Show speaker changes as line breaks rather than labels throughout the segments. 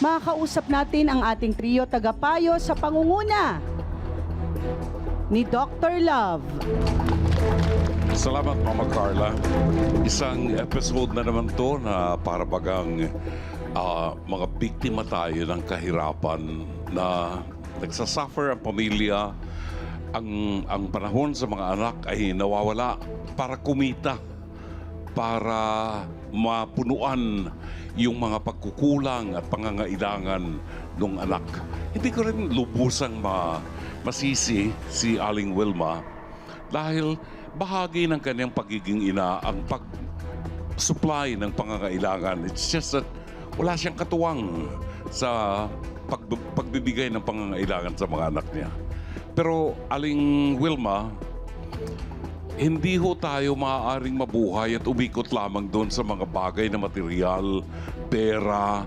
makakausap natin ang ating trio tagapayo sa pangunguna ni Dr. Love.
Salamat Mama Carla. Isang episode na naman to na para bagang ah, mga biktima tayo ng kahirapan na nagsasuffer ang pamilya. Ang, ang panahon sa mga anak ay nawawala para kumita, para mapunuan yung mga pagkukulang at pangangailangan ng anak. Hindi ko rin lubusang ma, masisi si Aling Wilma dahil bahagi ng kanyang pagiging ina ang pag-supply ng pangangailangan. It's just that wala siyang katuwang sa pag- pagbibigay ng pangangailangan sa mga anak niya. Pero Aling Wilma, hindi ho tayo maaaring mabuhay at umikot lamang doon sa mga bagay na material, pera.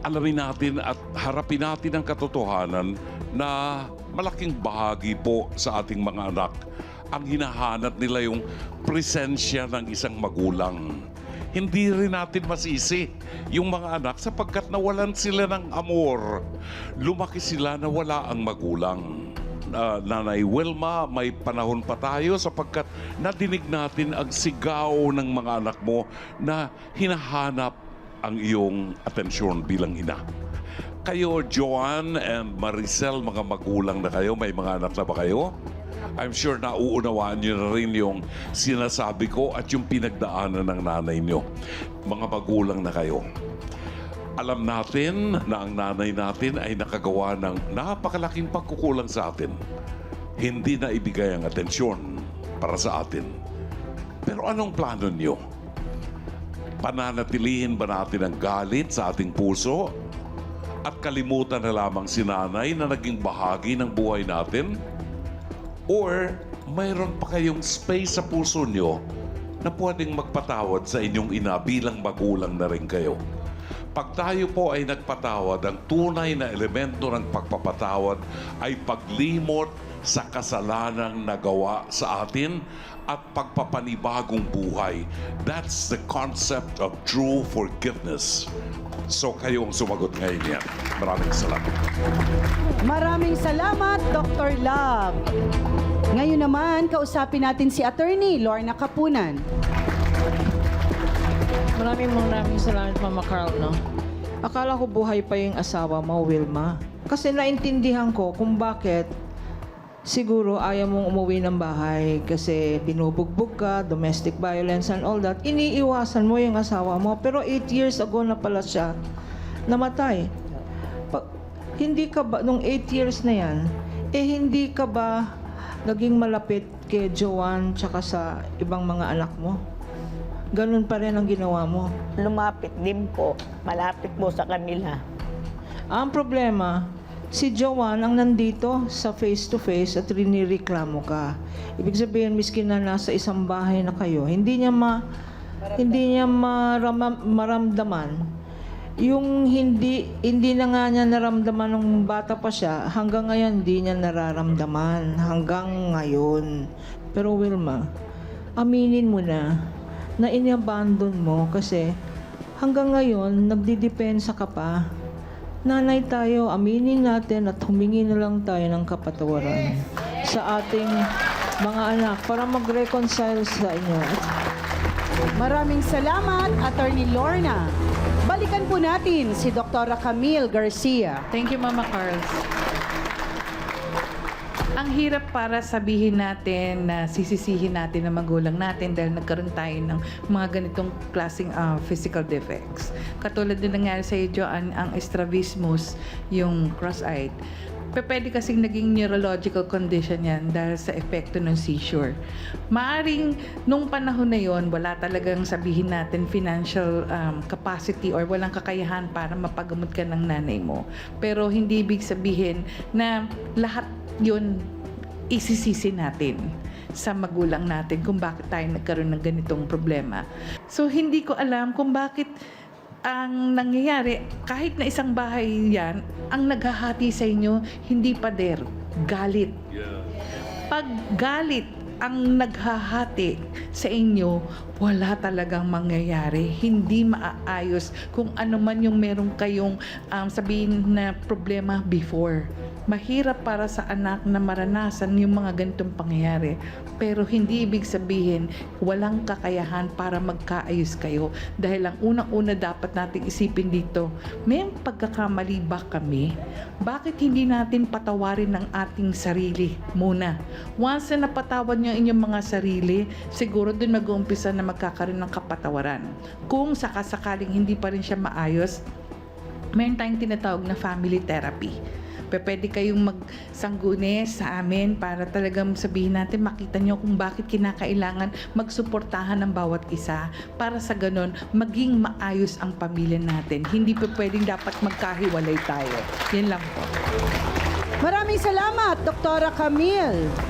Alamin natin at harapin natin ang katotohanan na malaking bahagi po sa ating mga anak ang hinahanap nila yung presensya ng isang magulang. Hindi rin natin masisi yung mga anak sapagkat nawalan sila ng amor. Lumaki sila na wala ang magulang. Ah, Nanay Wilma, may panahon pa tayo sapagkat nadinig natin ang sigaw ng mga anak mo na hinahanap ang iyong atensyon bilang ina. Kayo, Joanne and Maricel, mga magulang na kayo, may mga anak na ba kayo? I'm sure nauunawaan niyo na rin yung sinasabi ko at yung pinagdaanan ng nanay niyo. Mga magulang na kayo. Alam natin na ang nanay natin ay nakagawa ng napakalaking pagkukulang sa atin. Hindi na ibigay ang atensyon para sa atin. Pero anong plano niyo? Pananatilihin ba natin ang galit sa ating puso? At kalimutan na lamang si nanay na naging bahagi ng buhay natin? Or mayroon pa kayong space sa puso nyo na pwedeng magpatawad sa inyong ina bilang magulang na rin kayo? Pag tayo po ay nagpatawad, ang tunay na elemento ng pagpapatawad ay paglimot sa kasalanang nagawa sa atin at pagpapanibagong buhay. That's the concept of true forgiveness. So kayo ang sumagot ngayon yan. Maraming salamat.
Maraming salamat, Dr. Love. Ngayon naman, kausapin natin si Attorney Lorna Kapunan.
Maraming maraming salamat, Mama Carl, no? Akala ko buhay pa yung asawa mo, Wilma. Kasi naintindihan ko kung bakit siguro ayaw mong umuwi ng bahay kasi binubugbog ka, domestic violence and all that. Iniiwasan mo yung asawa mo. Pero 8 years ago na pala siya namatay. Pa- hindi ka ba, nung 8 years na yan, eh hindi ka ba naging malapit kay Joanne tsaka sa ibang mga anak mo? Ganun pa rin ang ginawa mo.
lumapit din po. Malapit po sa kanila.
Ang problema, si Joanne ang nandito sa face-to-face at rinireklamo ka. Ibig sabihin, miskin na nasa isang bahay na kayo, hindi niya ma hindi niya marama, maramdaman yung hindi hindi na nga niya naramdaman nung bata pa siya hanggang ngayon hindi niya nararamdaman hanggang ngayon pero Wilma aminin mo na na inabandon mo kasi hanggang ngayon nagdidepensa ka pa Nanay tayo, aminin natin at humingi na lang tayo ng kapatawaran sa ating mga anak para mag-reconcile sa inyo.
Maraming salamat, Attorney Lorna. Balikan po natin si Dr. Camille Garcia.
Thank you, Mama Carls. Ang hirap para sabihin natin na sisisihin natin ang magulang natin dahil nagkaroon tayo ng mga ganitong klaseng ah, physical defects. Katulad din nangyari sa iyo, Joanne, ang strabismus, yung cross-eyed. Pe- Pwede kasing naging neurological condition yan dahil sa epekto ng seizure. Maaring nung panahon na yon wala talagang sabihin natin financial um, capacity or walang kakayahan para mapagamot ka ng nanay mo. Pero hindi ibig sabihin na lahat yun isisisi natin sa magulang natin kung bakit tayo nagkaroon ng ganitong problema. So hindi ko alam kung bakit ang nangyayari, kahit na isang bahay yan, ang naghahati sa inyo, hindi pader, galit. Pag galit ang naghahati sa inyo, wala talagang mangyayari. Hindi maaayos kung ano man yung meron kayong um, sabihin na problema before. Mahirap para sa anak na maranasan yung mga ganitong pangyayari. Pero hindi ibig sabihin walang kakayahan para magkaayos kayo. Dahil ang unang-una dapat nating isipin dito, may pagkakamali ba kami? Bakit hindi natin patawarin ng ating sarili muna? Once na napatawad niyo ang inyong mga sarili, siguro dun mag-uumpisa na magkakaroon ng kapatawaran. Kung sakasakaling hindi pa rin siya maayos, meron tayong tinatawag na family therapy. Pwede kayong magsangguni sa amin para talagang sabihin natin, makita nyo kung bakit kinakailangan magsuportahan ng bawat isa para sa ganun, maging maayos ang pamilya natin. Hindi pa pwedeng dapat magkahiwalay tayo. Yan lang po.
Maraming salamat, Doktora Camille.